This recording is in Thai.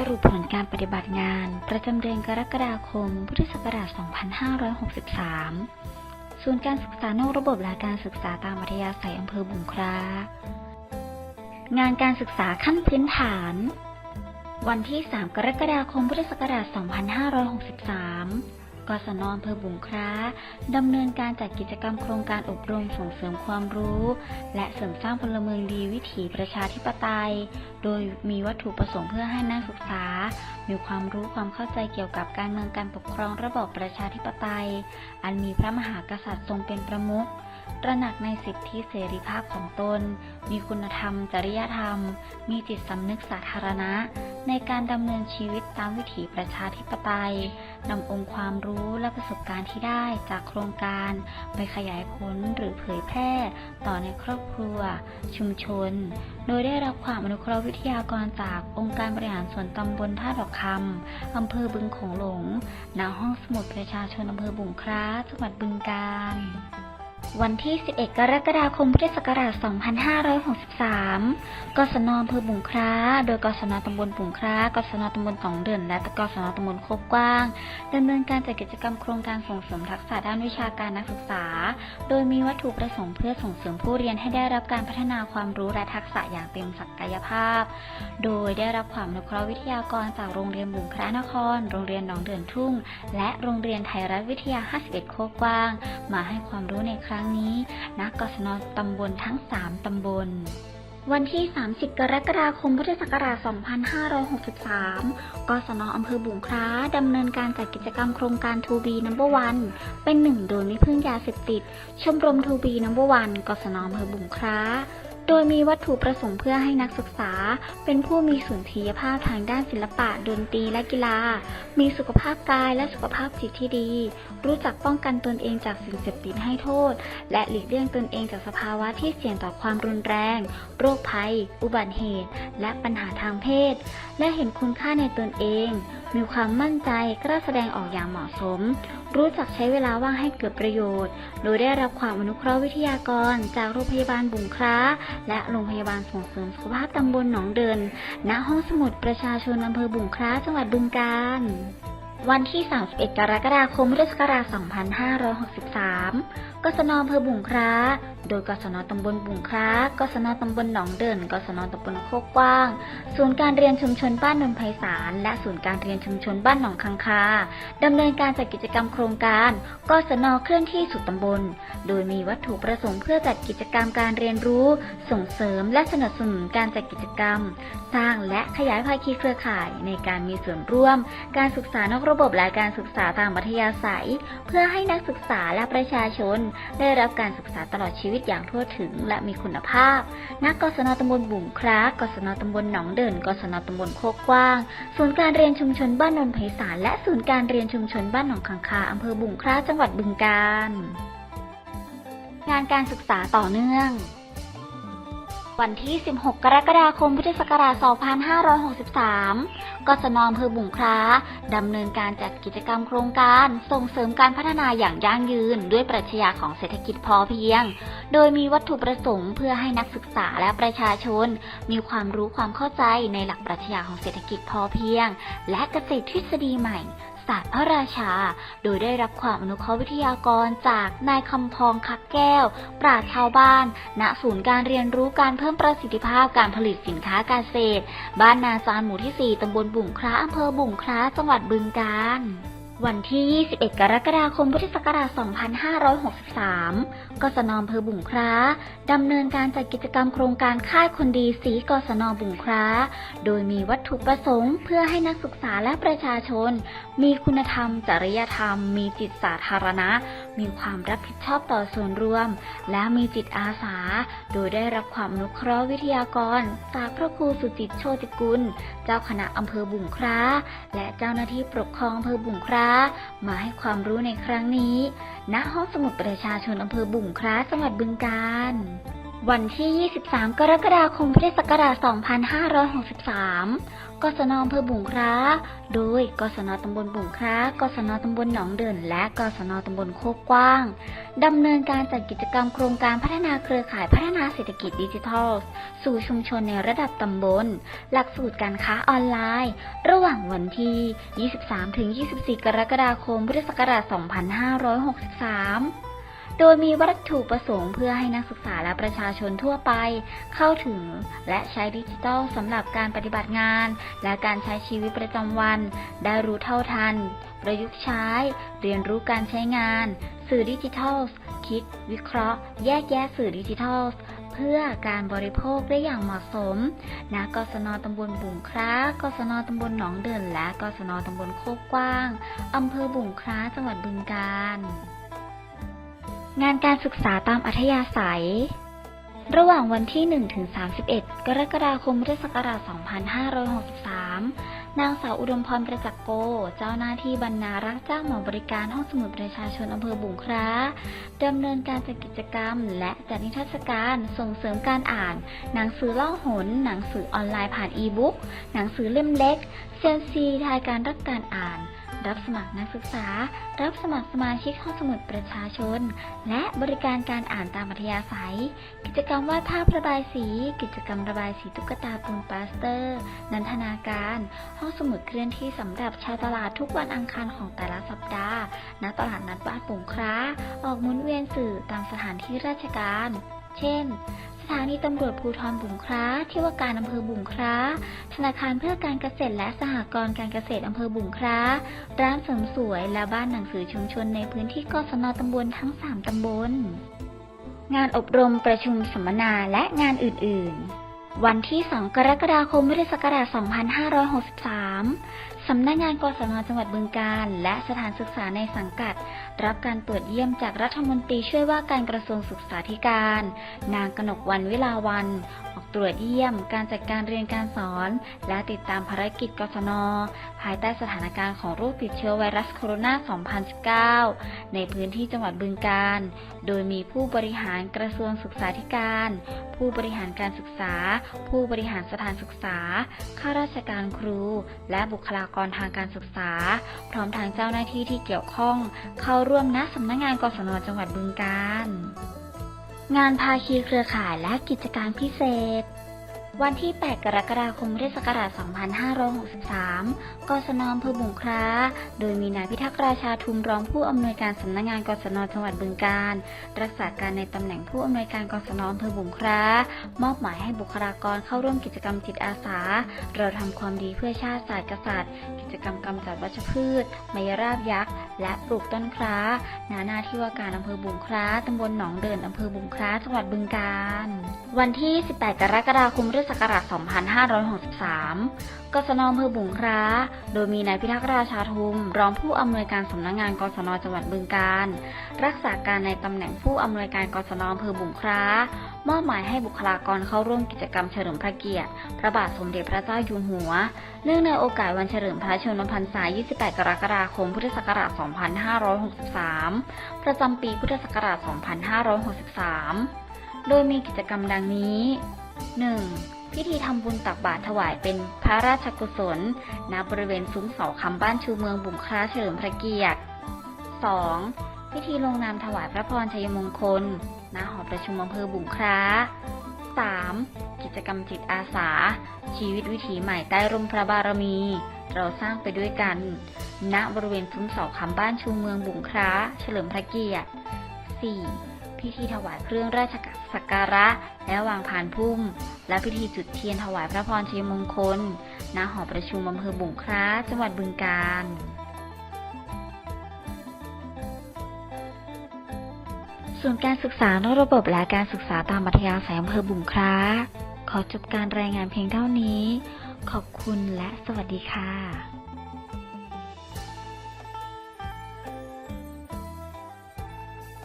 สรุปผลการปฏิบัติงาน ประจำเดือนกรกฎาคม พุทธศักราช 2563 ศูนย์การศึกษานอกระบบและการศึกษาตามวัทยาศัยอำเภอบุงครางานการศึกษาขั้นพื้นฐาน วันที่ 3 กรกฎาคม พุทธศักราช 2563 กศนอำเภอบุงคล้าดำเนินการจัดกิจกรรมโครงการอบรมส่งเสริมความรู้ และเสริมสร้างพลเมืองดีวิถีประชาธิปไตย โดยมีวัตถุประสงค์เพื่อให้นักศึกษา มีความรู้ความเข้าใจเกี่ยวกับการเมืองการปกครองระบอบประชาธิปไตย อันมีพระมหากษัตริย์ทรงเป็นประมุข ตระหนักในสิทธิเสรีภาพของตน มีคุณธรรม จริยธรรม มีจิตสำนึกสาธารณะ ในการดำเนินชีวิตตามวิถีประชาธิปไตยนำองค์ความรู้และประสบการณ์ที่ได้จากโครงการ ไปขยายผลหรือเผยแพร่ ต่อในครอบครัว ชุมชน โดยได้รับความอนุเคราะห์วิทยากรจากองค์การบริหารส่วนตำบลท่าดอกคำอำเภอบึงโขงหลงณห้องสมุดประชาชนอำเภอบุงคล้าจังหวัดบึงกาฬ วันที่ 11 กรกฎาคม พุทธศักราช 2563 กศนอำเภอบุงคล้า โดยกศนตำบลบุงคล้า กศนตำบลสองเดือน และกศนตำบลโคกกว้างดำเนินการจัดกิจกรรมโครงการส่งเสริมทักษะด้านวิชาการนักศึกษา โดยมีวัตถุประสงค์เพื่อส่งเสริมผู้เรียนให้ได้รับการพัฒนาความรู้และทักษะอย่างเต็มศักยภาพ โดยได้รับความอนุเคราะห์วิทยากรจากโรงเรียนบุงคล้านคร โรงเรียนหนองเดือนทุ่ง และโรงเรียนไทยรัฐวิทยา 51 โคกกว้าง มาให้ความรู้ในครั้งนี้ณกศนตำบลทั้ง 3 ตำบล วันที่ 30 กรกฎาคม พุทธศักราช 2563 กศนอำเภอบุงคล้าดำเนินการจัดกิจกรรมโครงการ2 b Number One เป็นหนึ่งโดยไม่พึ่งยาเสพติด ชมรม2 b Number One กศนอำเภอบุงคล้า โดยมีวัตถุประสงค์เพื่อให้นักศึกษา เป็นผู้มีสุนทรียภาพทางด้านศิลปะดนตรีและกีฬา มีสุขภาพกายและสุขภาพจิตที่ดี รู้จักป้องกันตนเองจากสิ่งเสพติดให้โทษ และหลีกเลี่ยงตนเองจากสภาวะที่เสี่ยงต่อความรุนแรง โรคภัย อุบัติเหตุ และปัญหาทางเพศ และเห็นคุณค่าในตนเอง มีความมั่นใจกล้าแสดงออกอย่างเหมาะสม รู้จักใช้เวลาว่างให้เกิดประโยชน์ โดยได้รับความอนุเคราะห์วิทยากร จากโรงพยาบาลบุงคล้า และโรงพยาบาลส่งเสริมสุขภาพตำบลหนองเดิน ณ ห้องสมุดประชาชนอำเภอบุงคล้าจังหวัดบึงกาฬ วันที่ 31 กรกฎาคมพุทธศักราช2563กศนอำเภอบุงคล้า โดยกศนตำบลบุงคล้ากศนตำบลหนองเดินกศนตำบลโคกกว้าง ศูนย์การเรียนชุมชนบ้านนนไพศาล และศูนย์การเรียนชุมชนบ้านหนองคังคาดำเนินการจัดกิจกรรมโครงการกศนเคลื่อนที่สู่ตำบล โดยมีวัตถุประสงค์เพื่อจัดกิจกรรมการเรียนรู้ ส่งเสริมและสนับสนุนการจัดกิจกรรม สร้างและขยายภาคีเครือข่ายในการมีส่วนร่วม การศึกษานอกระบบและการศึกษาตามมัธยาศัย เพื่อให้นักศึกษาและประชาชน ได้รับการศึกษาตลอดชีวิตอย่างทั่วถึงและมีคุณภาพณกศนตำบลบุ่งคล้ากศนตำบลหนองเดินกศนตำบลโคกกว้าง ศูนย์การเรียนชุมชนบ้านนนไพศาลและศูนย์การเรียนชุมชนบ้านหนองขังคาอำเภอบุ่งคล้าจังหวัดบึงกาฬงานการศึกษาต่อเนื่อง วันที่ 16 กรกฎาคม พุทธศักราช 2563 กศนอำเภอบุงคล้าดำเนินการจัดกิจกรรมโครงการส่งเสริมการพัฒนาอย่างยั่งยืน ด้วยปรัชญาของเศรษฐกิจพอเพียง โดยมีวัตถุประสงค์เพื่อให้นักศึกษาและประชาชน มีความรู้ความเข้าใจในหลักปรัชญาของเศรษฐกิจพอเพียง และเกษตรทฤษฎีใหม่ ศาสตร์พระราชา โดยได้รับความอนุเคราะห์วิทยากรจากนายคำพองคักแก้ว ปราชชาวบ้าน ณ ศูนย์การเรียนรู้การเพิ่มประสิทธิภาพการผลิตสินค้าการเกษตร บ้านนาจารหมู่ที่ 4ตำบลบุ่งคล้าอำเภอบุ่งคล้า จังหวัดบึงกาฬ วันที่ 21 กรกฎาคม พุทธศักราช 2563กศนอำเภอบุ่งคล้าดำเนินการจัดกิจกรรมโครงการค่ายคนดีสีกศนบุ่งคล้า โดยมีวัตถุประสงค์ เพื่อให้นักศึกษาและประชาชน มีคุณธรรม จริยธรรม มีจิตสาธารณะ มีความรับผิดชอบต่อส่วนรวม และมีจิตอาสา โดยได้รับความอนุเคราะห์วิทยากร จากพระครูสุจิตโชติกุล เจ้าคณะอำเภอบุ่งคราและเจ้าหน้าที่ปกครองอำเภอบุ่งครามาให้ความรู้ในครั้งนี้ ณห้องสมุดประชาชนอำเภอบุ่งคราจังหวัดบึงกาฬ วันที่ 23 กรกฎาคมพุทธศักราช 2563 กศนอำเภอบุงคล้า โดย กศนตำบลบุงคล้า กศนตำบลหนองเดิน และ กศนตำบลโคกกว้าง ดำเนินการจัดกิจกรรมโครงการพัฒนาเครือข่ายพัฒนาเศรษฐกิจดิจิทัล สู่ชุมชนในระดับตำบล หลักสูตรการค้าออนไลน์ ระหว่างวันที่ 23-24 กรกฎาคมพุทธศักราช 2563 โดยมีวัตถุประสงค์เพื่อให้นักศึกษาและประชาชนทั่วไป เข้าถึงและใช้ดิจิทัลสำหรับการปฏิบัติงาน และการใช้ชีวิตประจำวัน ได้รู้เท่าทัน ประยุกต์ใช้ เรียนรู้การใช้งาน สื่อดิจิทัลคิด วิเคราะห์ แยกแยะสื่อดิจิทัลเพื่อการบริโภคได้อย่างเหมาะสมณกศนตำบลบุงคล้ากศนตำบลหนองเดิน และกศนตำบลโคกกว้าง อำเภอบุงคล้า จังหวัดบึงกาฬ งานการศึกษาตามอัธยาศัย ระหว่างวันที่ 1 ถึง 31 กรกฎาคมพุทธศักราช 2563 นางสาวอุดมพรประจักษ์โก เจ้าหน้าที่บรรณารักษ์จ้างหมาบริการห้องสมุดประชาชนอำเภอบุงคล้าดำเนินการจัดกิจกรรม และจัดนิทรรศการส่งเสริมการอ่าน หนังสือล่าหน หนังสือออนไลน์ผ่านอีบุ๊ก หนังสือเล่มเล็กเซยมซีทายการรักการอ่าน รับสมัครนักศึกษา รับสมัครสมาชิกห้องสมุดประชาชน และบริการการอ่านตามอัธยาศัย กิจกรรมวาดภาพระบายสี กิจกรรมระบายสีตุ๊กตาปูนปลาสเตอร์ นันทนาการ ห้องสมุดเคลื่อนที่สำหรับชาวตลาดทุกวันอังคารของแต่ละสัปดาห์ ณ ตลาดนัดบ้านปุ๋งคร้า ออกมุนเวียนสื่อตามสถานที่ราชการ เช่น สถานีตำรวจภูธรบุงคล้าที่ว่าการอำเภอบุงคล้า ธนาคารเพื่อการเกษตรและสหกรณ์การเกษตรอำเภอบุงคล้า ร้านเสริมสวยและบ้านหนังสือชุมชนในพื้นที่กศนตำบลทั้ง 3 ตำบล งานอบรมประชุมสัมมนาและงานอื่น ๆ วันที่ 2 กรกฎาคมพุทธศักราช 2563 สำนักงานกศนจังหวัดบึงกาฬและสถานศึกษาในสังกัด รับการตรวจเยี่ยมจากรัฐมนตรีช่วยว่าการกระทรวงศึกษาธิการ นางกนกวันเวลาวัน ออกตรวจเยี่ยม การจัดการเรียนการสอน และติดตามภารกิจกศนภายใต้สถานการณ์ของโรคติดเชื้อไวรัสโคโรนา 2019 ในพื้นที่จังหวัดบึงกาฬโดยมีผู้บริหารกระทรวงศึกษาธิการ ผู้บริหารการศึกษา ผู้บริหารสถานศึกษา ข้าราชการครู และบุคลากรทางการศึกษา พร้อมทางเจ้าหน้าที่ที่เกี่ยวข้องเข้าร่วมณสำนักงานกศนจังหวัดบึงกาฬงานภาคีเครือข่ายและกิจการพิเศษ วันที่ 8 กรกฎาคมพุทธศักราช 2563 กศนอำเภอบุงคล้า โดยมีนายพิทักษ์ราชาทุมรองผู้อำนวยการสำนักงานกศนจังหวัดบึงกาฬรักษาการในตำแหน่งผู้อำนวยการกศนอำเภอบุงคล้า มอบหมายให้บุคลากรเข้าร่วมกิจกรรมจิตอาสา เราทำความดีเพื่อชาติศาสตร์กษัตริย์ กิจกรรมกำจัดวัชพืชไมยราบยักษ์ และปลูกต้นคล้า นาหน้าที่ว่าการอำเภอบุงคล้าตำบลหนองเดินอำเภอบุงคล้า จังหวัดบึงกาฬวันที่ 18 กรกฎาคมพุทธศักราช 2563 กศนอำเภอบุงคล้า โดยมีนายพิทักษ์ราชาทุม รองผู้อำนวยการสำนักงานกศนจังหวัดบึงกาฬรักษาการในตำแหน่งผู้อำนวยการกศนอำเภอบุงคล้า มอบหมายให้บุคลากรเข้าร่วมกิจกรรมเฉลิมพระเกียรติ พระบาทสมเด็จพระเจ้าอยู่หัว เนื่องในโอกาสวันเฉลิมพระชนมพรรษา 28 กรกฎาคม พุทธศักราช 2563 ประจำปีพุทธศักราช 2563 โดยมีกิจกรรมดังนี้ 1. พิธีทำบุญตักบาตรถวายเป็นพระราชกุศล ณ บริเวณซุ้มเสาคำบ้านชูเมืองบุงคลาเฉลิมพระเกียรติ 2. พิธีลงนามถวายพระพรชัยมงคล ณ หอประชุมอำเภอบุงคลา 3. กิจกรรมจิตอาสา ชีวิตวิถีใหม่ใต้ร่มพระบารมี เราสร้างไปด้วยกัน ณ บริเวณซุ้มเสาคำบ้านชูเมืองบุงคลาเฉลิมพระเกียรติ 4. พิธีถวายเครื่องราชสักการะ และวางพานพุ่ม และพิธีจุดเทียนถวายพระพรชัยมงคลณหอประชุมอำเภอบุงคล้า จังหวัดบึงกาฬส่วนการศึกษานอกระบบและการศึกษาตามมัธยาศัยอำเภอบุงคล้า ขอจบการรายงานเพียงเท่านี้ ขอบคุณและสวัสดีค่ะ